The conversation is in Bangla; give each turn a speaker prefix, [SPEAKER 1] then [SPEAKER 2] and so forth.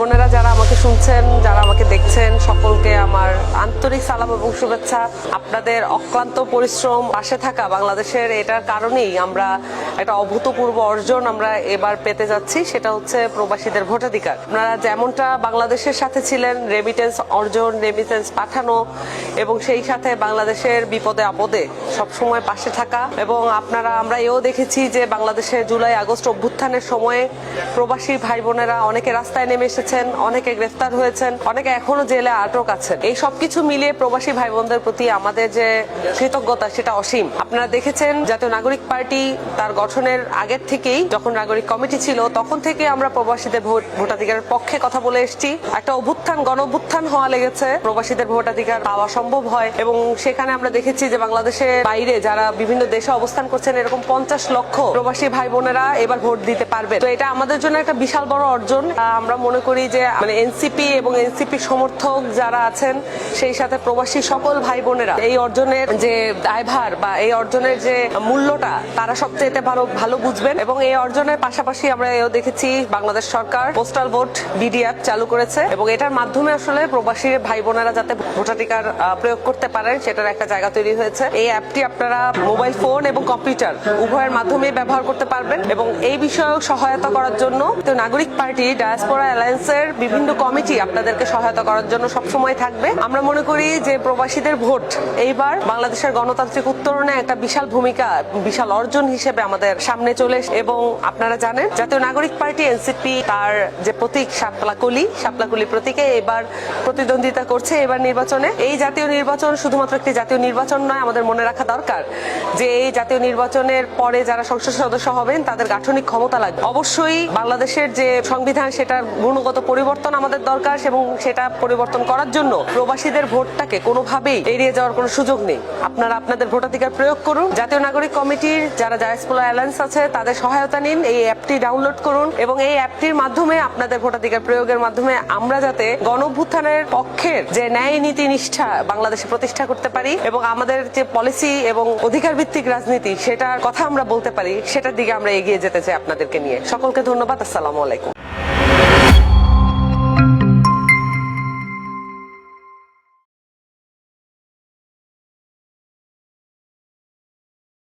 [SPEAKER 1] বোনেরা যারা আমাকে শুনছেন, যারা আমাকে দেখছেন, সকলকে আমার আন্তরিক সালাম এবং শুভেচ্ছা। আপনাদের অক্লান্ত পরিশ্রম পাশে থাকা বাংলাদেশের এটার কারণেই আমরা একটা অভূতপূর্ব অর্জন আমরা এবার পেতে যাচ্ছি, সেটা হচ্ছে প্রবাসীদের ভোটাধিকার। আপনারা যেমনটা বাংলাদেশের সাথে ছিলেন রেমিটেন্স অর্জন রেমিটেন্স পাঠানো, এবং সেই সাথে বাংলাদেশের বিপদে আপদে সবসময় পাশে থাকা। এবং আপনারা আমরা এও দেখেছি যে বাংলাদেশে জুলাই আগস্ট অভ্যুত্থানের সময়ে প্রবাসী ভাই বোনেরা অনেকে রাস্তায় নেমে এসেছেন, অনেকে গ্রেফতার হয়েছেন, অনেকে এখনও জেলে আটক আছেন। এই সবকিছু মিলিয়ে প্রবাসী ভাই বোনদের প্রতি আমাদের যে কৃতজ্ঞতা, সেটা অসীম। আপনারা দেখেছেন, জাতীয় নাগরিক পার্টি তার গঠনের আগের থেকেই যখন নাগরিক কমিটি ছিল, তখন থেকে আমরা প্রবাসীদের ভোট, ভোটাধিকারের পক্ষে কথা বলে এসেছি। একটা অভ্যুত্থান গণ অভ্যুত্থান হওয়া লেগেছে। প্রবাসীদের ভোটাধিকার পাওয়া সম্ভব হয় এবং সেখানে আমরা দেখেছি যে বাংলাদেশের বাইরে যারা বিভিন্ন দেশে অবস্থান করছেন, এরকম পঞ্চাশ লক্ষ প্রবাসী ভাই বোনেরা এবার ভোট দিতে পারবে। তো এটা আমাদের জন্য একটা বিশাল বড় অর্জন। আমরা মনে করি যে মানে এনসিপি এবং এনসিপি সমর্থক যারা আছেন, সেই সাথে প্রবাসী সকল ভাই বোনেরা, এই অর্জনের যে দায়ভার বা এই অর্জনের যে মূল্যটা, তারা সবচেয়ে ভালো ভালো বুঝবেন। এবং এই অর্জনের পাশাপাশি আমরা এও দেখেছি বাংলাদেশ সরকার পোস্টাল ভোট বিডি অ্যাপ চালু করেছে। এবং এটার মাধ্যমে আসলে প্রবাসী ভাই বোনেরা যাতে ভোটাধিকার প্রয়োগ করতে পারেন, সেটার একটা জায়গা তৈরি হয়েছে। এই অ্যাপটি আপনারা মোবাইল ফোন এবং কম্পিউটার উভয়ের মাধ্যমে ব্যবহার করতে পারবেন। এবং এই বিষয়ক সহায়তা করার জন্য নাগরিক পার্টি, ডায়াসপোরা অ্যালায়েন্সের বিভিন্ন কমিটি আপনাদেরকে সহায়তা করার জন্য সবসময় থাকবে। আমরা মনে করি যে প্রবাসীদের ভোট এইবার বাংলাদেশের গণতান্ত্রিক উত্তরণে একটা বিশাল ভূমিকা, বিশাল অর্জন হিসেবে আমাদের সামনে চলে এবং আপনারা জানেন, জাতীয় নাগরিক পার্টি, এনসিপি, তার যে প্রতীক শাপলাকলি শাপলাকলি প্রতীকে এবার প্রতিদ্বন্দ্বিতা করছে এবার নির্বাচনে। এই জাতীয় নির্বাচন শুধুমাত্র একটি জাতীয় নির্বাচন নয়, আমাদের মনে রাখা দরকার যে এই জাতীয় নির্বাচনের পরে যারা সংসদ সদস্য হবেন, তাদের গাঠনিক ক্ষমতা লাগবে। অবশ্যই বাংলাদেশের যে সংবিধান, সেটার গুণগত পরিবর্তন আমাদের দরকার এবং সেটা পরিবর্তন করার জন্য প্রবাসীদের ভোটটাকে কোনোভাবেই এড়িয়ে যাওয়ার কোনো সুযোগ নেই। আপনারা আপনাদের ভোটাধিকার প্রয়োগ করুন। জাতীয় নাগরিক কমিটির যারা জায়াসপোলা অ্যালায়েন্স আছে, তাদের সহায়তা নিন। এই অ্যাপটি ডাউনলোড করুন এবং এই অ্যাপটির মাধ্যমে আপনাদের ভোটাধিকার প্রয়োগের মাধ্যমে আমরা যাতে গণভ্যুত্থানের পক্ষের যে ন্যায় নীতি নিষ্ঠা বাংলাদেশে প্রতিষ্ঠা করতে পারি এবং আমাদের যে পলিসি এবং অধিকার ভিত্তিক রাজনীতি সেটার কথা আমরা বলতে পারি, সেটার দিকে আমরা এগিয়ে যেতে চাই আপনাদেরকে নিয়ে। সকলকে ধন্যবাদ। আসসালামু আলাইকুম।